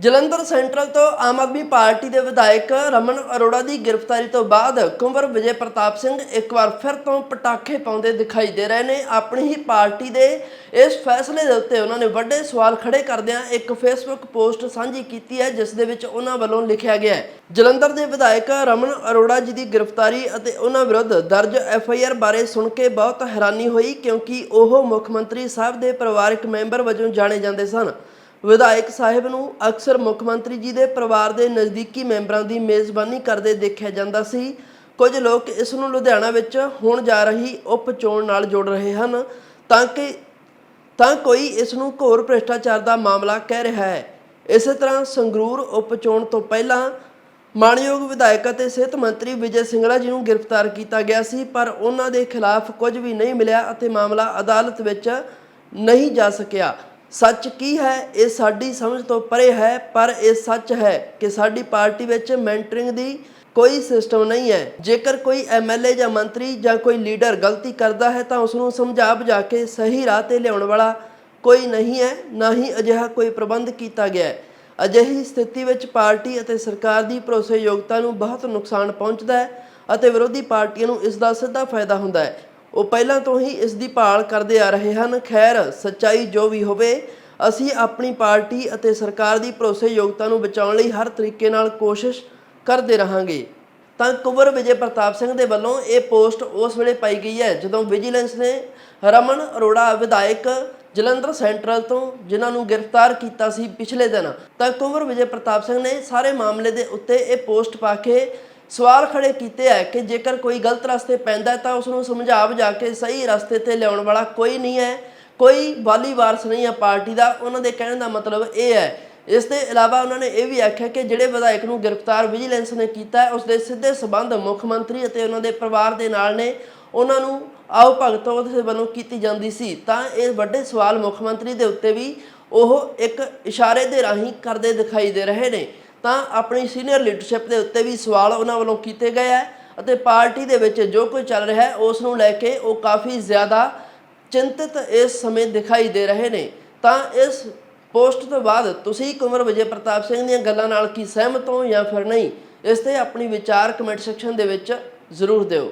Jalandhar central ਤੋਂ Aam Aadmi party ਦੇ ਵਿਧਾਇਕ ਰਮਨ ਅਰੋੜਾ ਦੀ ਗ੍ਰਿਫਤਾਰੀ ਤੋਂ ਬਾਅਦ ਕੁੰਵਰ ਵਿਜੇ ਪ੍ਰਤਾਪ ਸਿੰਘ ਇੱਕ ਵਾਰ ਫਿਰ ਤੋਂ ਪਟਾਖੇ ਪਾਉਂਦੇ ਦਿਖਾਈ ਦੇ ਰਹੇ ਨੇ। ਆਪਣੀ ਹੀ ਪਾਰਟੀ ਦੇ ਇਸ ਫੈਸਲੇ ਦੇ ਉੱਤੇ ਉਹਨਾਂ ਨੇ ਵੱਡੇ ਸਵਾਲ ਖੜੇ ਕਰਦਿਆਂ ਇੱਕ ਫੇਸਬੁੱਕ ਪੋਸਟ ਸਾਂਝੀ ਕੀਤੀ ਹੈ, ਜਿਸ ਦੇ ਵਿੱਚ ਉਹਨਾਂ ਵੱਲੋਂ ਲਿਖਿਆ ਗਿਆ ਹੈ, ਜਲੰਧਰ ਦੇ ਵਿਧਾਇਕ ਰਮਨ ਅਰੋੜਾ ਜੀ ਦੀ ਗ੍ਰਿਫਤਾਰੀ ਅਤੇ ਉਹਨਾਂ ਵਿਰੁੱਧ ਦਰਜ ਐਫ ਆਈ ਆਰ ਬਾਰੇ ਸੁਣ ਕੇ ਬਹੁਤ ਹੈਰਾਨੀ ਹੋਈ, ਕਿਉਂਕਿ ਉਹ ਮੁੱਖ ਮੰਤਰੀ ਸਾਹਿਬ ਦੇ ਪਰਿਵਾਰਕ ਮੈਂਬਰ ਵਜੋਂ ਜਾਣੇ ਜਾਂਦੇ ਸਨ। ਵਿਧਾਇਕ ਸਾਹਿਬ ਨੂੰ ਅਕਸਰ ਮੁੱਖ ਮੰਤਰੀ ਜੀ ਦੇ ਪਰਿਵਾਰ ਦੇ ਨਜ਼ਦੀਕੀ ਮੈਂਬਰਾਂ ਦੀ ਮੇਜ਼ਬਾਨੀ ਕਰਦੇ ਦੇਖਿਆ ਜਾਂਦਾ ਸੀ। ਕੁਝ ਲੋਕ ਇਸ ਨੂੰ ਲੁਧਿਆਣਾ ਵਿੱਚ ਹੋਣ ਜਾ ਰਹੀ ਉਪ ਚੋਣ ਨਾਲ ਜੋੜ ਰਹੇ ਹਨ। ਤਾਂ ਕਿ, ਤਾਂ ਕੋਈ ਇਸ ਨੂੰ ਘੋਰ ਭ੍ਰਿਸ਼ਟਾਚਾਰ ਦਾ ਮਾਮਲਾ ਕਹਿ ਰਿਹਾ ਹੈ। ਇਸੇ ਤਰ੍ਹਾਂ ਸੰਗਰੂਰ ਉਪ ਚੋਣ ਤੋਂ ਪਹਿਲਾਂ ਮਾਨਯੋਗ ਵਿਧਾਇਕ ਅਤੇ ਸਿਹਤ ਮੰਤਰੀ ਵਿਜੇ ਸਿੰਗਲਾ ਜੀ ਨੂੰ ਗ੍ਰਿਫਤਾਰ ਕੀਤਾ ਗਿਆ ਸੀ, ਪਰ ਉਹਨਾਂ ਦੇ ਖਿਲਾਫ ਕੁਝ ਵੀ ਨਹੀਂ ਮਿਲਿਆ ਅਤੇ ਮਾਮਲਾ ਅਦਾਲਤ ਵਿੱਚ ਨਹੀਂ ਜਾ ਸਕਿਆ। ਸੱਚ ਕੀ ਹੈ? ਇਹ ਸਾਡੀ ਸਮਝ ਤੋਂ ਪਰੇ ਹੈ, ਪਰ ਇਹ ਸੱਚ ਹੈ ਕਿ ਸਾਡੀ ਪਾਰਟੀ ਵਿੱਚ ਮੈਂਟਰਿੰਗ ਦੀ ਕੋਈ ਸਿਸਟਮ ਨਹੀਂ ਹੈ। ਜੇਕਰ ਕੋਈ ਐਮਐਲਏ ਜਾਂ ਮੰਤਰੀ ਜਾਂ ਕੋਈ ਲੀਡਰ ਗਲਤੀ ਕਰਦਾ ਹੈ, ਤਾਂ ਉਸ ਨੂੰ ਸਮਝਾ ਬੁਝਾ ਕੇ ਸਹੀ ਰਾਹ ਤੇ ਲਿਆਉਣ ਵਾਲਾ ਕੋਈ ਨਹੀਂ ਹੈ, ਨਾ ਹੀ ਅਜਿਹਾ ਕੋਈ ਪ੍ਰਬੰਧ ਕੀਤਾ ਗਿਆ ਹੈ। ਅਜਿਹੀ ਸਥਿਤੀ ਵਿੱਚ ਪਾਰਟੀ ਅਤੇ ਸਰਕਾਰ ਦੀ ਭਰੋਸੇਯੋਗਤਾ ਨੂੰ ਬਹੁਤ ਨੁਕਸਾਨ ਪਹੁੰਚਦਾ ਹੈ ਅਤੇ ਵਿਰੋਧੀ ਪਾਰਟੀਆਂ ਨੂੰ ਇਸ ਦਾ ਸਿੱਧਾ ਫਾਇਦਾ ਹੁੰਦਾ ਹੈ। ਉਹ ਪਹਿਲਾਂ ਤੋਂ ਹੀ ਇਸ ਦੀ ਭਾਲ ਕਰਦੇ ਆ ਰਹੇ ਹਨ। ਖੈਰ, ਸੱਚਾਈ ਜੋ ਵੀ ਹੋਵੇ, ਅਸੀਂ ਆਪਣੀ ਪਾਰਟੀ ਅਤੇ ਸਰਕਾਰ ਦੀ ਭਰੋਸੇਯੋਗਤਾ ਨੂੰ ਬਚਾਉਣ ਲਈ ਹਰ ਤਰੀਕੇ ਨਾਲ ਕੋਸ਼ਿਸ਼ ਕਰਦੇ ਰਹਾਂਗੇ। ਤਾਂ ਕੁਵਰ ਵਿਜੇ ਪ੍ਰਤਾਪ ਸਿੰਘ ਦੇ ਵੱਲੋਂ ਇਹ ਪੋਸਟ ਉਸ ਵੇਲੇ ਪਾਈ ਗਈ ਹੈ, ਜਦੋਂ ਵਿਜੀਲੈਂਸ ਨੇ ਰਮਨ ਅਰੋੜਾ, ਵਿਧਾਇਕ ਜਲੰਧਰ ਸੈਂਟਰਲ ਤੋਂ, ਜਿਨ੍ਹਾਂ ਨੂੰ ਗ੍ਰਿਫਤਾਰ ਕੀਤਾ ਸੀ ਪਿਛਲੇ ਦਿਨ, ਤਾਂ ਕੁਵਰ ਵਿਜੇ ਪ੍ਰਤਾਪ ਸਿੰਘ ਨੇ ਸਾਰੇ ਮਾਮਲੇ ਦੇ ਉੱਤੇ ਇਹ ਪੋਸਟ ਪਾ ਕੇ ਸਵਾਲ ਖੜੇ ਕੀਤੇ ਹੈ ਕਿ ਜੇਕਰ ਕੋਈ ਗਲਤ ਰਸਤੇ ਪੈਂਦਾ ਤਾਂ ਉਸ ਨੂੰ ਸਮਝਾ ਬੁਝਾ ਕੇ ਸਹੀ ਰਸਤੇ ਤੇ ਲਿਆਉਣ ਵਾਲਾ ਕੋਈ ਨਹੀਂ ਹੈ, ਕੋਈ ਵਾਲੀ ਵਾਰਸ ਨਹੀਂ ਹੈ ਪਾਰਟੀ ਦਾ। ਉਹਨਾਂ ਦੇ ਕਹਿਣ ਦਾ ਮਤਲਬ ਇਹ ਹੈ। ਇਸ ਦੇ ਇਲਾਵਾ ਉਹਨਾਂ ਨੇ ਇਹ ਵੀ ਆਖਿਆ ਕਿ ਜਿਹੜੇ ਵਿਧਾਇਕ ਨੂੰ ਗ੍ਰਿਫਤਾਰ ਵਿਜੀਲੈਂਸ ਨੇ ਕੀਤਾ ਹੈ ਉਸ ਦੇ ਸਿੱਧੇ ਸਬੰਧ ਮੁੱਖ ਮੰਤਰੀ ਅਤੇ ਉਹਨਾਂ ਦੇ ਪਰਿਵਾਰ ਦੇ ਨਾਲ ਨੇ। ਉਹਨਾਂ ਨੂੰ ਆਓ ਭਗਤ ਉਹਦੇ ਵੱਲੋਂ ਕੀਤੀ ਜਾਂਦੀ ਸੀ। ਤਾਂ ਇਹ ਵੱਡੇ ਸਵਾਲ ਮੁੱਖ ਮੰਤਰੀ ਦੇ ਉੱਤੇ ਵੀ ਉਹ ਇੱਕ ਇਸ਼ਾਰੇ ਦੇ ਰਾਹੀਂ ਕਰਦੇ ਦਿਖਾਈ ਦੇ ਰਹੇ ਨੇ। ਤਾਂ ਆਪਣੀ ਸੀਨੀਅਰ ਲੀਡਰਸ਼ਿਪ ਦੇ ਉੱਤੇ ਵੀ ਸਵਾਲ ਉਹਨਾਂ ਵੱਲੋਂ ਕੀਤੇ ਗਏ ਹੈ ਅਤੇ ਪਾਰਟੀ ਦੇ ਵਿੱਚ ਜੋ ਕੁਝ ਚੱਲ ਰਿਹਾ ਹੈ, ਉਸ ਨੂੰ ਲੈ ਕੇ ਉਹ ਕਾਫੀ ਜ਼ਿਆਦਾ ਚਿੰਤਤ ਇਸ ਸਮੇਂ ਦਿਖਾਈ ਦੇ ਰਹੇ ਨੇ। ਤਾਂ ਇਸ ਪੋਸਟ ਤੋਂ ਬਾਅਦ ਤੁਸੀਂ ਕੁਮਰ ਵਿਜੇ ਪ੍ਰਤਾਪ ਸਿੰਘ ਦੀਆਂ ਗੱਲਾਂ ਨਾਲ ਕੀ ਸਹਿਮਤ ਹੋ ਜਾਂ ਫਿਰ ਨਹੀਂ, ਇਸ ਤੇ ਆਪਣੀ ਵਿਚਾਰ ਕਮੈਂਟ ਸੈਕਸ਼ਨ ਦੇ ਵਿੱਚ ਜ਼ਰੂਰ ਦਿਓ।